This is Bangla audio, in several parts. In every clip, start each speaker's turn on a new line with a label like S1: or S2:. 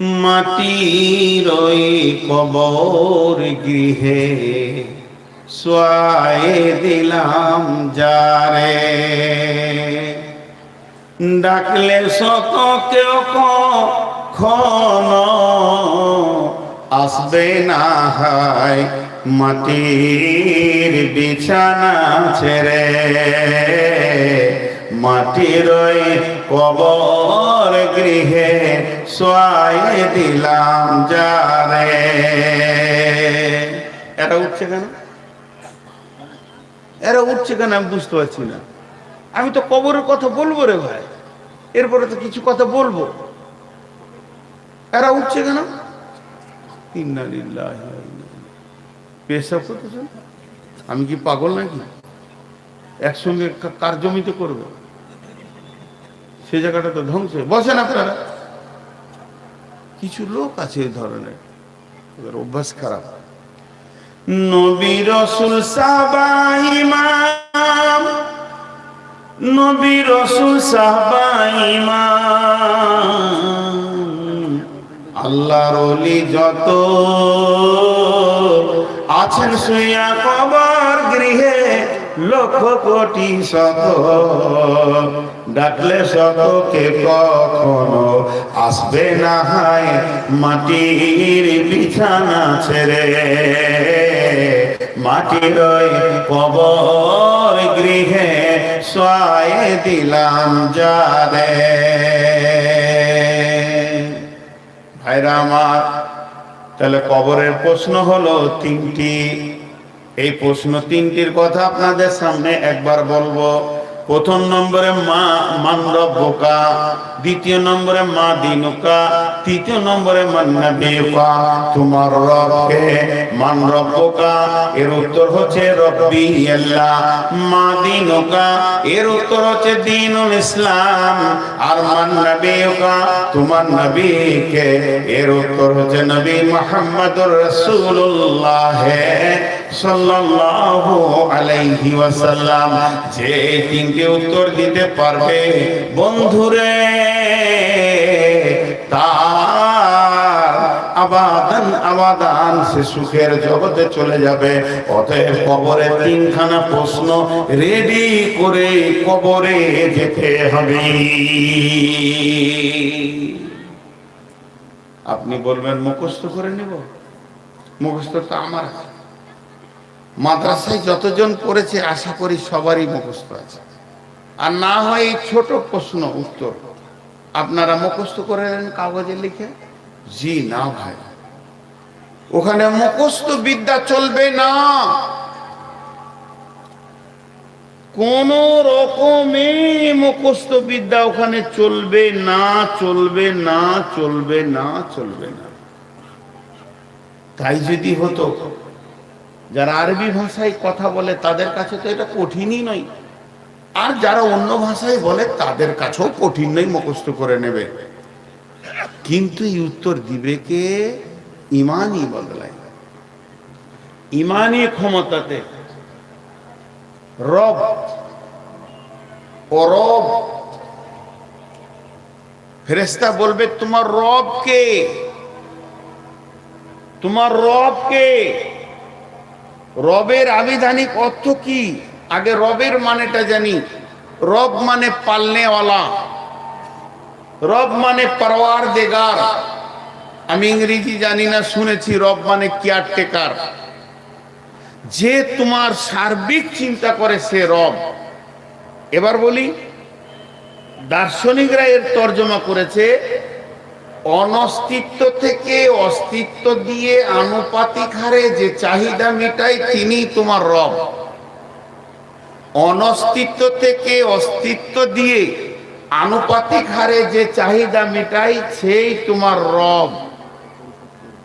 S1: মাটির কবর গৃহে সোয়ায়ে দিলাম যারে। ডাকলে শত কেউ খন আসবে না হায় মাটির বিছানা ছেড়ে। মাটির কবর গৃহে সোয়াই দিলাম যারে। এরা উঠছে কেন? এরা উঠছে কেন আমি বুঝতে পারছি না। আমি তো কবরের কথা বলব রে ভাই। এরপরে তো কিছু কথা বলব। এরা উঠছে কেন? আমি কি পাগল নাকি? একসঙ্গে কার জমিতে করবে? সে জায়গাটা তো ধ্বংস বসেন আপনারা। কিছু লোক আছে এই ধরনের। অভ্যাস খারাপ। নবী রসুল সাবা ইমাম। নবী রসুল সাবা আল্লাহর যত আছেন শুয়া কবর গৃহে লক্ষ কোটি শত ডাকলে শতকে কখনো আসবে না হায়, মাটির বিছানা ছেড়ে। মাটির কবর গৃহে সোয়ায়ে দিলাম যারে ভাইরা আমার, তাহলে কবরের প্রশ্ন হলো তিনটি। এই প্রশ্ন তিনটির কথা আপনাদের সামনে একবার বলব। প্রথম নম্বরে মা মান্ডব্যকা দ্বিতীয় নম্বরে মা দিনুকা, তৃতীয় নম্বরে মান্নাবিকা তোমার রবকে মান রব্বকা এর উত্তর হচ্ছে রব্বি আল্লাহ। মা দিনুকা, এর উত্তর হচ্ছে দিনুল ইসলাম। আর মান্নাবিকা তোমার নবীকে, এর উত্তর হচ্ছে নবী মুহাম্মদুর রাসূলুল্লাহ সাল্লাল্লাহু আলাইহি ওয়াসাল্লাম। যে এই তিনটি উত্তর দিতে পারবে। বন্ধুরে আবাদান আবাদান, সে সুখের জগতে চলে যাবে। অতএব কবরে তিনখানা প্রশ্ন রেডি করে কবরে যেতে হবে। আপনি বলবেন, মুখস্থ করে নেব? মুখস্থ তো আমার মাদ্রাসায় যতজন পড়েছে, আশা করি সবারই মুখস্থ আছে। আর না হয় এই ছোট প্রশ্ন উত্তর। আপনারা মুখস্থ করে নেন কাগজে লিখে। জি, না ভাই। ওখানে মুখস্থ বিদ্যা চলবে না। কোন রকমে মুখস্থ বিদ্যা ওখানে চলবে না চলবে না চলবে না চলবে না। তাই যদি হতো, যারা আরবি ভাষায় কথা বলে তাদের কাছে তো এটা কঠিনই নয়। আর যারা অন্য ভাষায় বলে, তাদের কাছেও কঠিন নয় মুখস্থ করে নেবে। কিন্তু এই উত্তর দিবে কে? ইমানই বদলায়। ইমানই ক্ষমতাতে। রব। ও রব ফেরেস্তা বলবে, তোমার রব কে? তোমার রব কে? রবের আবিধানিক অর্থ কি? আগে রবের মানেটা জানি। রব মানে পালনেওয়ালা। রব মানে পারওয়ার দেগার আমি ইংরেজি জানি না, শুনেছি রব মানে কেয়ারটেকার। যে তোমার সার্বিক চিন্তা করে সে রব। এবার বলি, দার্শনিকরা এর তর্জমা করেছে, অনস্তিত্ব থেকে অস্তিত্ব দিয়ে আনুপাতিক হারে যে চাহিদা মেটায় তিনি তোমার রব। অনস্তিত্ব থেকে অস্তিত্ব দিয়ে আনুপাতিক হারে যে চাহিদা মেটাই, সেই তোমার রব।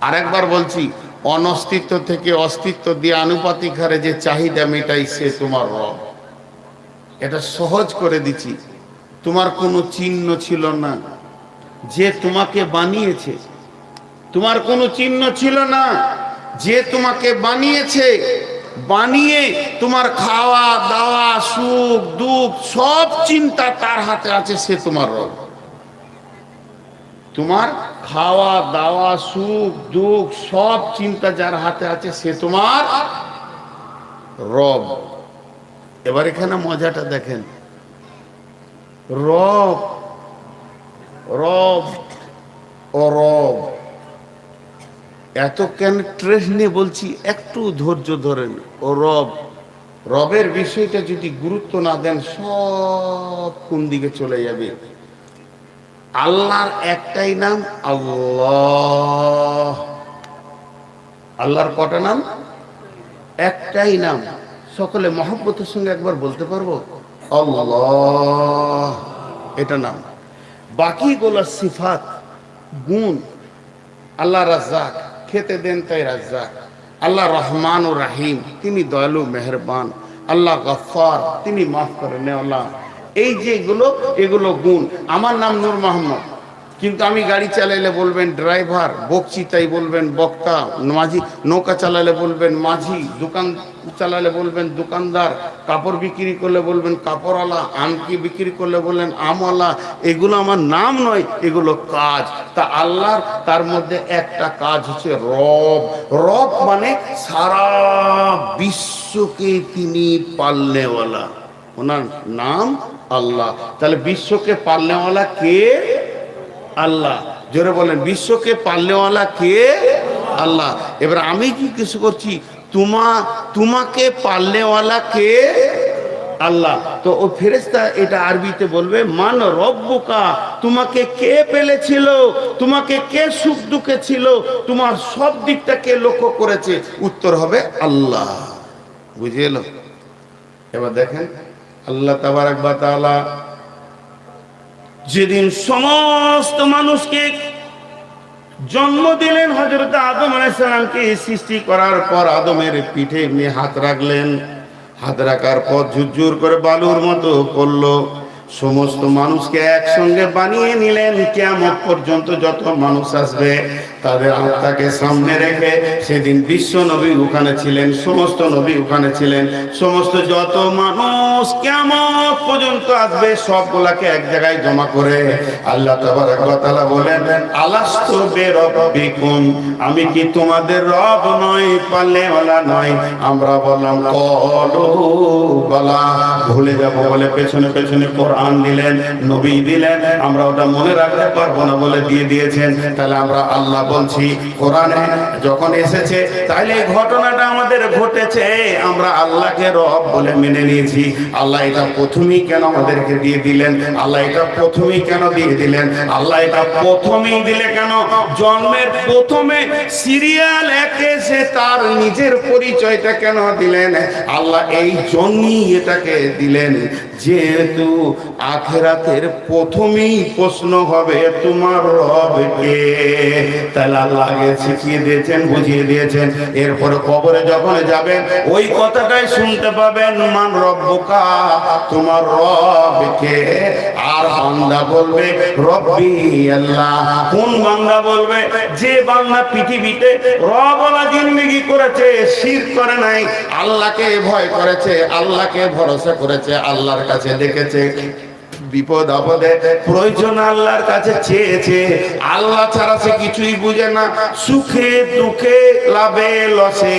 S1: আরেকবার বলছি, অনস্তিত্ব থেকে অস্তিত্ব দিয়ে আনুপাতিক হারে যে চাহিদা মেটাই, সে তোমার রব। এটা সহজ করে দিচ্ছি। তোমার কোনো চিহ্ন ছিল না। যে তোমাকে বানিয়েছে, তোমার কোনো চিহ্ন ছিল না। যে তোমাকে বানিয়েছে বানিয়ে তোমার খাওয়া, দাওয়া, সুখ, দুঃখ, সব চিন্তা তার হাতে আছে, সে তোমার রব। তোমার খাওয়া, দাওয়া, সুখ, দুঃখ, সব চিন্তা যার হাতে আছে, সে তোমার রব। এবার এখানে মজাটা দেখেন। রব রব ও রব। এত কেন ট্রেস নিয়ে বলছি, একটু ধৈর্য ধরেন। ও রব, রবের বিষয়টা যদি গুরুত্ব না দেন, সব কোন দিকে চলে যাবে? আল্লাহর একটাই নাম আল্লাহ। আল্লাহর কটা নাম? একটাই নাম। সকলে মহব্বতের সঙ্গে একবার বলতে পারব? আল্লাহ। এটা নাম। বাকিগুলো সিফাত, গুণ, আল্লাহ রাজ্জাক। খেতে দেন তাই রাজা আল্লাহ রহমান ও রাহিম, তিনি দয়ালু, মেহরবান। আল্লাহ গফার তিনি মাফ করে নেওয়ালাম এই যেগুলো এগুলো গুণ। আমার নাম নূর মোহাম্মদ কিন্তু আমি গাড়ি চালাইলে বলবেন ড্রাইভার, বকচি তাই বলবেন বক্তা, মাঝি, নৌকা চালালে বলবেন মাঝি, দোকান চালালে বলবেন দোকানদার, কাপড় বিক্রি করলে বলবেন কাপড়ওয়ালা আমকি বিক্রি করলে বললেন আমওয়ালা, এগুলো আমার নাম নয়, এগুলো কাজ। তা আল্লাহর, তার মধ্যে একটা কাজ হচ্ছে রব। রব মানে সারা বিশ্বকে তিনি পালনেওয়ালা। ওনার নাম আল্লাহ। তাহলে বিশ্বকে পালনেওয়ালা কে? আল্লাহ। জোরে বলেন, বিশ্বকে পালনেওয়ালা কে? আল্লাহ। এবার আমি কি কিছু করছি? তোমা, তোমাকে পালনেওয়ালা কে? আল্লাহ। তো ও ফেরেস্তা এটা আরবিতে বলবে, মান রব্বুকা, তোমাকে কে পেলেছিল? তোমাকে কে সুখ দুঃখে ছিল? তোমার সব দিকটা কে লক্ষ্য করেছে? উত্তর হবে আল্লাহ। বুঝে এলো? এবার দেখেন, আল্লাহ তাবারাক বা তাআলা যেদিন সমস্ত মানুষকে জন্ম দিলেন হজরত আদম আলাইসালামকে সৃষ্টি করার পর আদমের পিঠে এমনি হাত রাখলেন। হাত রাখার পর ঝুরঝুর করে বালুর মতো পড়ল সমস্ত মানুষকে একসঙ্গে বানিয়ে নিলেন। কেমন পর্যন্ত যত মানুষ আসবে তাদের আত্মাকে সামনে রেখে সেদিন বিশ্ব নবী ওখানে ছিলেন, সমস্ত নবী ওখানে ছিলেন, সমস্ত যত মানুষ কেমন পর্যন্ত আসবে, সবগুলাকে এক জায়গায় জমা করে আল্লাহ তাআলা বলেন, আলাস্ত আমি কি তোমাদের রব নয় পাল্লেওয়ালা নয় আমরা বললাম, কলু বলা। ভুলে যাব বলে পেছনে পেছনে কোরআন দিলেন, নবী দিলেন, আমরা ওটা মনে রাখতে পারব না বলে দিয়ে দিয়েছেন। তাহলে আমরা আল্লাহ বলছি, কোরআনে যখন এসেছে তাহলে এই ঘটনাটা আমাদের ঘটেছে। আমরা আল্লাহকে রব বলে মেনে নিয়েছি। আল্লাহ এটা প্রথমেই কেন আমাদেরকে দিয়ে দিলেন? আল্লাহ এটা প্রথমেই কেন দিয়ে দিলেন? আল্লাহ এটা প্রথমেই দিলে কেন? জন্মের প্রথমে সিরিয়াল একে সে তার নিজের পরিচয়টা কেন দিলেন? আল্লাহ এই জন্যই এটাকে দিলেন। যেহেতু আখেরাতের প্রথমেই প্রশ্ন হবে, তোমার রবকে? তাহলে আল্লাহ আগে শিখিয়ে দিয়েছেন, বুঝিয়ে দিয়েছেন। এরপরে কবরে যখন যাবেন, ওই কথাটাই শুনতে পাবেন, মান রব্বকা? তোমার রবকে? আর বান্দা বলবে, রব্বি আল্লাহ। কোন বান্দা বলবে, যে বান্দা পৃথিবীতে রবলা জিন্দগি করেছে, শির করে নাই, আল্লাহকে ভয় করেছে, আল্লাহকে ভরসা করেছে, আল্লাহর কাছে দেখেছে। বিপদ আপদে প্রয়োজন আল্লাহর কাছে চেয়েছে। আল্লাহ ছাড়া সে কিছুই বুঝে না। সুখে দুঃখে লাভে লসে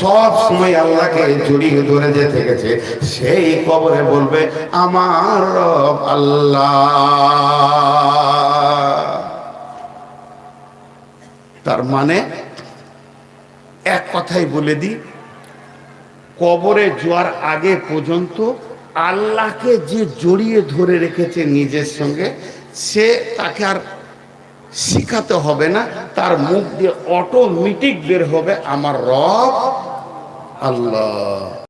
S1: সব সময় আল্লাহকে জড়িয়ে ধরে যে থেকেছে সেই কবরে বলবে আমার রব আল্লাহ। তার মানে এক কথাই বলে দিই কবরে যাওয়ার আগে পর্যন্ত আল্লাহকে যে জড়িয়ে ধরে রেখেছে নিজের সঙ্গে, সে তাকে আর শিখাতে হবে না। তার মুখ দিয়ে অটোমেটিক বের হবে, আমার রব আল্লাহ।